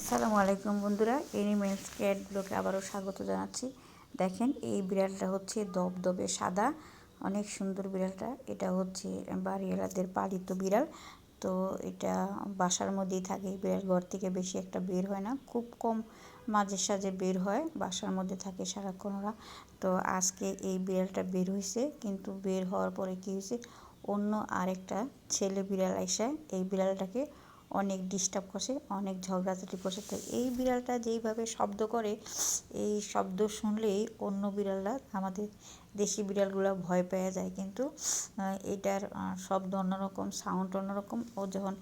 আসসালামু আলাইকুম বন্ধুরা এনিমেলস ক্যাট ব্লকে আবারও স্বাগত জানাচ্ছি। দেখেন, এই বিড়ালটা হচ্ছে দবদবে সাদা, অনেক সুন্দর বিড়ালটা। এটা হচ্ছে বাড়িওয়ালাদের পালিত বিড়াল। তো এটা বাসার মধ্যেই থাকে বিড়াল ঘর থেকে বেশি একটা বের হয় না। খুব কম মাঝে সাঝে বের হয়, বাসার মধ্যে থাকে সারাক্ষণ ওরা। তো আজকে এই বিড়ালটা বের হয়েছে কিন্তু বের হওয়ার পরে কী হয়েছে অন্য আরেকটা ছেলে বিড়াল এসে এই বিড়ালটাকে অনেক ডিস্টার্ব করছে অনেক ঝগড়াঝাটি করছে তো এই বিড়ালটা যেইভাবে শব্দ করে, এই শব্দ শুনলেই অন্য বিড়ালরা, আমাদের দেশি বিড়ালগুলো ভয় পেয়ে যায়। কিন্তু এটার শব্দ অন্যরকম সাউন্ড অন্যরকম। ও যখন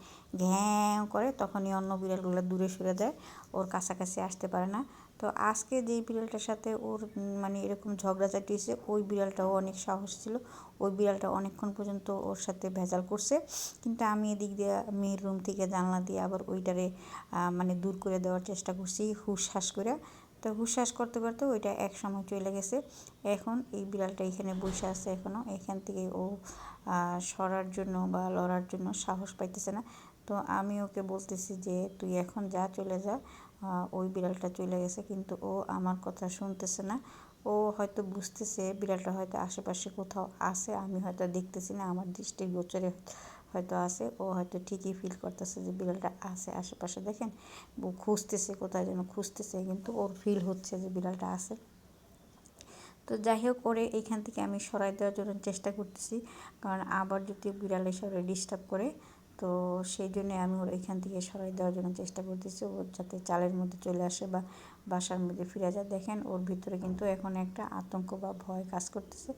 ঘ্যাঁ করে, তখনই অন্য বিড়ালগুলো দূরে সরে যায়। ওর কাছাকাছি আসতে পারে না। তো আজকে যেই বিড়ালটার সাথে ওর মানে এরকম ঝগড়াঝাটি হয়েছে, ওই বিড়ালটাও অনেক সাহস ছিল। ওই বিড়ালটা অনেকক্ষণ পর্যন্ত ওর সাথে ভেজাল করছে। কিন্তু আমি এদিক দিয়ে মেয়ের রুম থেকে জানলা দিয়ে আবার ওইটারে মানে দূর করে দেওয়ার চেষ্টা করছি হুশহাস করে। তো হুশহাস করতে করতে ওইটা এক সময় চলে গেছে। এখন এই বিড়ালটা এখানে বসে আছে এখনও এখান থেকে ও সরার জন্য বা লড়ার জন্য সাহস পাইতেছে না। তো আমি ওকে বলতেছি যে, তুই এখন যা চলে যা। ওই বিড়ালটা চলে গেছে, কিন্তু ও আমার কথা শুনতেছে না। ও হয়তো বুঝতেছে বিড়ালটা হয়তো আশেপাশে কোথাও আছে, আমি হয়তো দেখতেছি না, আমার দৃষ্টির গোচরে হয়তো আছে। ও হয়তো ঠিকই ফিল করতেছে যে বিড়ালটা আছে আশেপাশে, দেখেন। ও খুঁজতেছে কোথায় যেন খুঁজতেছে, কিন্তু ওর ফিল হচ্ছে যে বিড়ালটা আছে। তো যাই হোক, ওরে এইখান থেকে আমি সরাই দেওয়ার জন্য চেষ্টা করতেছি, কারণ আবার যদি বিড়াল এসে ডিস্টার্ব করে তো সেই জন্যে আমি ওর এখান থেকে সরাই দেওয়ার জন্য চেষ্টা করতেছি। ওর যাতে চালের মধ্যে চলে আসে বা বাসার মধ্যে ফিরে যায়। দেখেন, ওর ভিতরে কিন্তু এখন একটা আতঙ্ক বা ভয় কাজ করতেছে।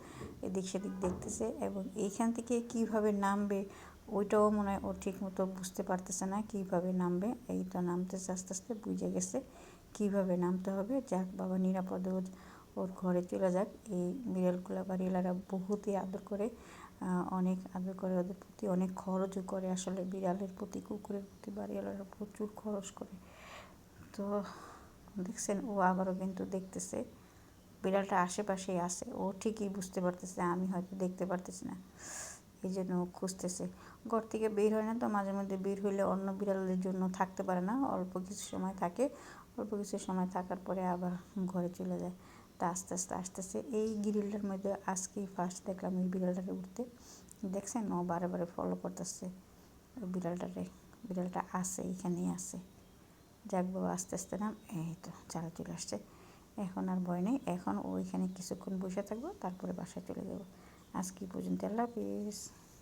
এদিক সেদিক দেখতেছে এবং এইখান থেকে কীভাবে নামবে ওইটাও মনে হয় ও ঠিক মতো বুঝতে পারতেছে না। কীভাবে নামবে? এই তো নামতেছে আস্তে আস্তে, বুঝে গেছে কীভাবে নামতে হবে। যাক, বাবা নিরাপদে ওর ঘরে চলে যাক। এই বিড়ালগুলা বাড়িওয়ালারা বহুতই আদর করে অনেক আদর করে, ওদের প্রতি অনেক খরচও করে। আসলে বিড়ালের প্রতি, কুকুরের প্রতি, বাড়িওয়ালারা প্রচুর খরচ করে। তো দেখছেন, ও আবারও কিন্তু দেখতেছে, বিড়ালটা আশেপাশেই আছে। ও ঠিকই বুঝতে পারতেছে, আমি হয়তো দেখতে পারতেছি না। এই জন্য ও খুঁজতেছে। ঘর থেকে বের হয় না তো, মাঝে মধ্যে বের হইলে অন্য বিড়ালের জন্য থাকতে পারে না। অল্প কিছু সময় থাকে। অল্প কিছু সময় থাকার পরে আবার ঘরে চলে যায়। তা আস্তে আস্তে আস্তে আস্তে। এই গ্রিলটার মধ্যে আজকেই ফার্স্ট দেখলাম এই বিড়ালটাকে উঠতে। দেখছেন? ও বারে বারে ফলো করতেছে বিড়ালটারে, বিড়ালটা আছে এইখানেই আছে। যাক বাবা, আস্তে আস্তে নাম। এই তো চালা চলে আসছে। এখন আর ভয় নেই। এখন ওইখানে কিছুক্ষণ বসে থাকব, তারপরে বাসায় চলে যাব। আজকে পর্যন্ত আল্লাহ হাফিজ।